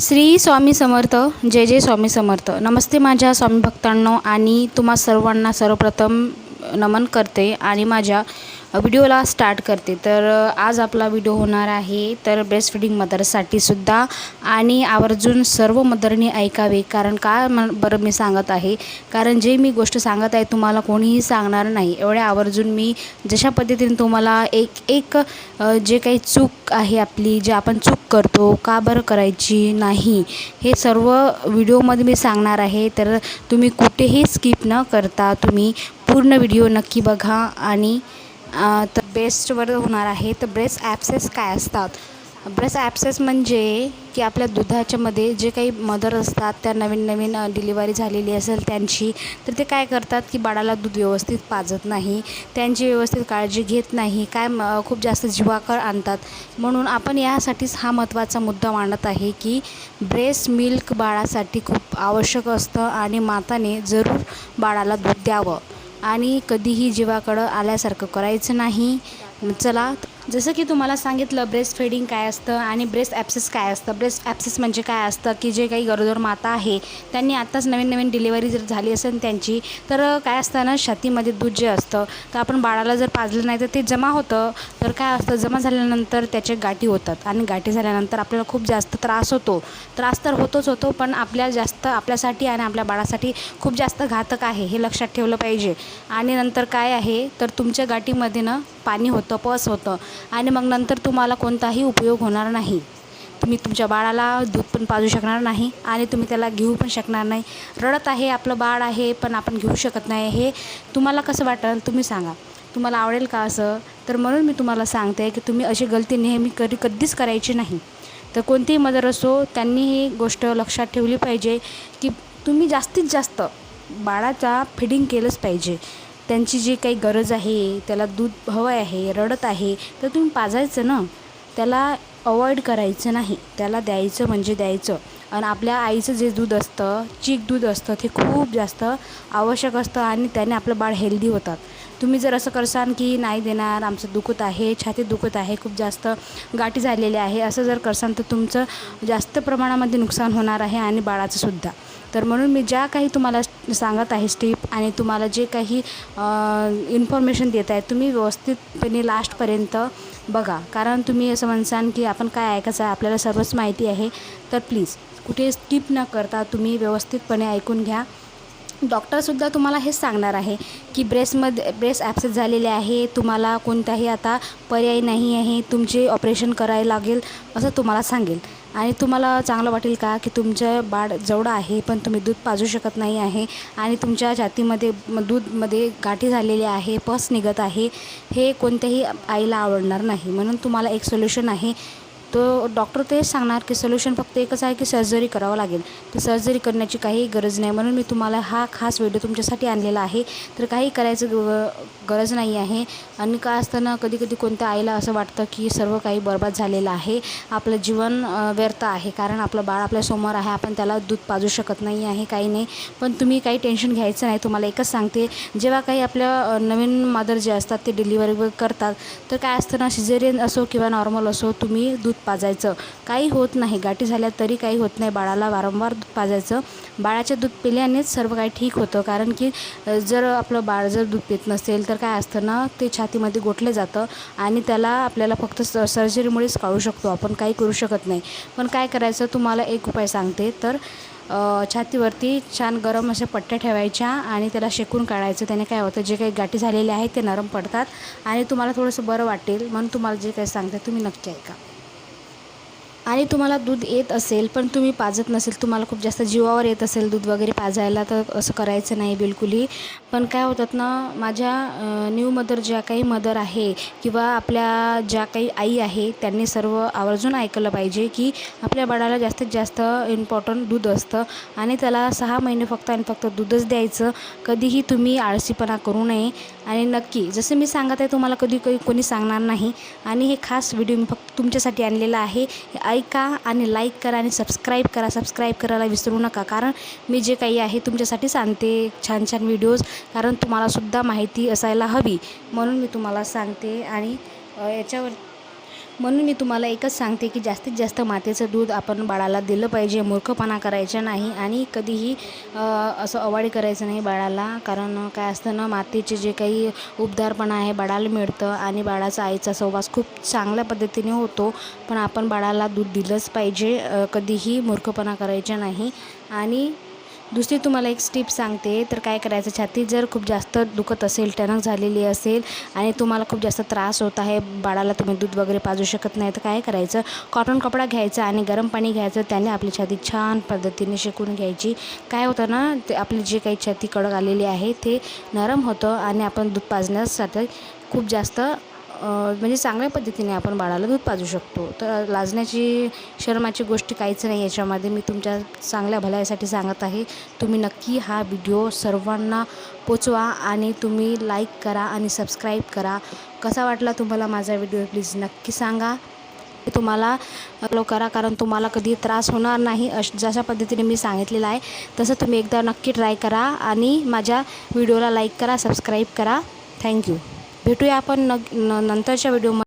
श्री स्वामी समर्थ जय जय स्वामी समर्थ. नमस्ते माझ्या स्वामी भक्तांनो आणि तुम्हा सर्वांना सर्वप्रथम नमन करते आणि माझ्या व्हिडिओला स्टार्ट करते. तर आज आपला व्हिडिओ होणार आहे. तर ब्रेस्ट फिडिंग मदरसाठी सुद्धा आणि आवर्जून सर्व मदरनी ऐकावे. कारण का म बरं मी सांगत आहे? कारण जे मी गोष्ट सांगत आहे तुम्हाला कोणीही सांगणार नाही. एवढ्या आवर्जून मी जशा पद्धतीने तुम्हाला एक एक जे काही चूक आहे आपली जे आपण चूक करतो का बरं करायची नाही हे सर्व व्हिडिओमध्ये मी सांगणार आहे. तर तुम्ही कुठेही स्किप न करता तुम्ही पूर्ण व्हिडिओ नक्की बघा आणि तर बेस्टवर होणार आहे. तर ब्रेस्ट ॲप्सेस काय असतात? ब्रेस्ट ॲप्सेस म्हणजे की आपल्या दुधाच्यामध्ये जे काही मदर असतात त्या नवीन नवीन डिलिव्हरी झालेली असेल त्यांची तर ते काय करतात की बाळाला दूध व्यवस्थित पाजत नाही त्यांची व्यवस्थित काळजी घेत नाही काय म- खूप जास्त जीवाकळ आणतात. म्हणून आपण यासाठीच हा महत्त्वाचा मुद्दा मांडत आहे की ब्रेस्ट मिल्क बाळासाठी खूप आवश्यक असतं आणि माताने जरूर बाळाला दूध द्यावं. आणि कधीही जीवाकडं आल्यासारखं करायचं नाही. चला जसं की तुम्हाला सांगितलं ब्रेस्ट फीडिंग काय असतं आणि ब्रेस्ट ॲप्सेस काय असतं. ब्रेस्ट ॲप्सेस म्हणजे काय असतं की जे काही गरोदर माता आहे त्यांनी आत्ताच नवीन नवीन डिलिव्हरी जर झाली असेल त्यांची तर काय असतं ना छातीमध्ये दूध जे असतं तर आपण बाळाला जर पाजलं नाही तर ते जमा होतं. तर काय असतं जमा झाल्यानंतर त्याचे गाठी होतात आणि गाठी झाल्यानंतर आपल्याला खूप जास्त त्रास होतो. त्रास तर होतोच होतो पण आपल्या जास्त आपल्यासाठी आणि आपल्या बाळासाठी खूप जास्त घातक आहे हे लक्षात ठेवलं पाहिजे. आणि नंतर काय आहे तर तुमच्या गाठीमध्ये ना पाणी होतं पस होतं. आणि मग नंतर तुम्हाला कोणताही उपयोग होणार नाही. तुम्ही तुमच्या बाळाला दूध पण पाजू शकणार नाही आणि तुम्ही त्याला घेऊ पण शकणार नाही. रडत आहे आपलं बाळ आहे पण आपण घेऊ शकत नाही. हे तुम्हाला कसं वाटेल तुम्ही सांगा. तुम्हाला आवडेल का असं? तर म्हणून मी तुम्हाला सांगते की तुम्ही अशी गलती नेहमी कधी कधीच करायची नाही. तर कोणतीही मदर असो त्यांनी ही गोष्ट लक्षात ठेवली पाहिजे की तुम्ही जास्तीत जास्त बाळाचा फिडिंग केलंच पाहिजे. त्यांची जी काही गरज आहे त्याला दूध हवं आहे रडत आहे तर तुम्ही पाजायचं ना? त्याला अवॉइड करायचं नाही. त्याला द्यायचं म्हणजे द्यायचं. आणि आपल्या आईचं जे दूध असतं चीक दूध असतं ते खूप जास्त आवश्यक असतं आणि त्याने आपलं बाळ हेल्दी होतात. तुम्ही जर असं करसान की नाही देणार आमचं दुखत आहे छातीत दुखत आहे खूप जास्त गाठी झालेली आहे असं जर करसान तर तुमचं जास्त प्रमाणामध्ये नुकसान होणार आहे आणि बाळाचंसुद्धा तर म्हणून मी ज्या काही तुम्हाला सांगत आहे स्टीप आणि तुम्हाला जे काही इन्फॉर्मेशन देत आहे तुम्ही व्यवस्थितपणे लास्टपर्यंत बघा. कारण तुम्ही असं म्हणसान की आपण काय ऐकायचं आहे आपल्याला सर्वच माहिती आहे तर प्लीज कुठे स्किप न करता तुम्ही व्यवस्थितपणे ऐकून घ्या. डॉक्टरसुद्धा तुम्हाला हेच सांगणार आहे की ब्रेस्टमध्ये ब्रेस्ट ॲप्सेस झालेले आहे तुम्हाला कोणताही आता पर्याय नाही आहे तुमचे ऑपरेशन करायला लागेल असं तुम्हाला सांगेल. आणि तुम्हाला चांगलं वाटेल का की तुमचं बाळ जवळं आहे पण तुम्ही दूध पाजू शकत नाही आहे आणि तुमच्या छातीमध्ये दूधमध्ये गाठी झालेली आहे पस निघत आहे हे कोणत्याही आईला आवडणार नाही. म्हणून तुम्हाला एक सोल्युशन आहे तो डॉक्टर तेच सांगणार की सोल्युशन फक्त एकच आहे की सर्जरी करावं लागेल. तर सर्जरी करण्याची काही गरज नाही. म्हणून मी तुम्हाला हा खास व्हिडिओ तुमच्यासाठी आणलेला आहे. तर काही करायचं ग- गरज नाही आहे. आणि काय असताना कधी कधी कोणत्या आईला असं वाटतं की सर्व काही बरबाद झालेलं आहे. आपलं जीवन व्यर्थ आहे. कारण आपलं बाळ आपल्यासमोर आहे. आपण त्याला दूध पाजू शकत नाही आहे काही नाही. पण तुम्ही काही टेन्शन घ्यायचं नाही. तुम्हाला एकच सांगते. जेव्हा काही आपल्या नवीन मदर जे असतात ते डिलिव्हरी करतात. तर काय असतं ना सिझेरियन असो किंवा नॉर्मल असो तुम्ही दूध पाजायचं. काही होत नाही. गाठी झाल्या तरी काही होत नाही. बाळाला वारंवार दूध पाजायचं. बाळाचे दूध पिल्यानेच सर्व काही ठीक होतं. कारण की जर आपलं बाळ जर दूध पित नसेल तर काय असतं ना ते छातीमध्ये गोठले जातं आणि त्याला आपल्याला फक्त स सर्जरीमुळेच काढू शकतो. आपण काही करू शकत नाही. पण काय करायचं? तुम्हाला एक उपाय सांगते. तर छातीवरती छान गरम अशा पट्ट्या ठेवायच्या आणि त्याला शेकून काढायचं. त्याने काय होतं? जे काही गाठी झालेले आहेत ते नरम पडतात आणि तुम्हाला थोडंसं बरं वाटेल. म्हणून तुम्हाला जे काही सांगते तुम्ही नक्की ऐका. आणि तुम्हाला दूध येत असेल पण तुम्ही पाजत नसेल तुम्हाला खूप जास्त जीवावर येत असेल दूध वगैरे पाजायला तर असं करायचं नाही बिलकुलही. पण काय होतात ना माझ्या न्यू मदर ज्या काही मदर आहे किंवा आपल्या ज्या काही आई आहे त्यांनी सर्व आवर्जून ऐकलं पाहिजे की आपल्या बाळाला जास्तीत जास्त इम्पॉर्टंट दूध असतं आणि त्याला सहा महिने फक्त आणि फक्त दूधच द्यायचं. कधीही तुम्ही आळसीपणा करू नये. आणि नक्की जसं मी सांगत आहे तुम्हाला कधी काही कोणी सांगणार नाही. आणि हे खास व्हिडिओ मी फक्त तुमच्यासाठी आणलेला आहे. ऐका आणि लाईक करा आणि सबस्क्राईब करा. सबस्क्राईब करायला विसरू नका. कारण मी जे काही आहे तुमच्यासाठीच आणते छान छान व्हिडिओज कारण तुम्हालासुद्धा माहिती असायला हवी. म्हणून मी तुम्हाला सांगते आणि याच्यावर म्हणून मी तुम्हाला एकच सांगते की जास्तीत जास्त मातेचं दूध आपण बाळाला दिलं पाहिजे. मूर्खपणा करायचा नाही आणि कधीही असं अवाडी करायचं नाही बाळाला. कारण काय असतं ना मातेचे जे काही उबदारपणा आहे बाळाला मिळतं आणि बाळाचा आईचा सहवास खूप चांगल्या पद्धतीने होतो. पण आपण बाळाला दूध दिलंच पाहिजे. कधीही मूर्खपणा करायचा नाही. आणि दुसरी तुम्हाला एक स्टिप सांगते तर काय करायचं छाती जर खूप जास्त दुखत असेल टणक झालेली असेल आणि तुम्हाला खूप जास्त त्रास होत आहे बाळाला तुम्ही दूध वगैरे पाजू शकत नाही तर काय करायचं कॉटन कपडा घ्यायचा आणि गरम पाणी घ्यायचं त्याने आपली छाती छान पद्धतीने शेकून घ्यायची. काय होतं ना ते आपली जे काही छाती कडक आलेली आहे ते नरम होतं आणि आपण दूध पाजण्यासाठी खूप जास्त म्हणजे चांगल्या पद्धतीने आपण बाळाला दूध पाजू शकतो. तर लाजण्याची शरमाची गोष्टी काहीच नाही याच्यामध्ये. मी तुमच्या चांगल्या भलायसाठी सांगत आहे. तुम्ही नक्की हा व्हिडिओ सर्वांना पोचवा आणि तुम्ही लाईक करा आणि सबस्क्राईब करा. कसा वाटला तुम्हाला माझा व्हिडिओ? प्लीज नक्की सांगा. तुम्हाला फॉलो करा कारण तुम्हाला कधी त्रास होणार नाही. अश जशा पद्धतीने मी सांगितलेलं आहे तसं तुम्ही एकदा नक्की ट्राय करा आणि माझ्या व्हिडिओला लाईक करा सबस्क्राईब करा. थँक्यू भेटूया आपण नग न नंतरच्या व्हिडिओमध्ये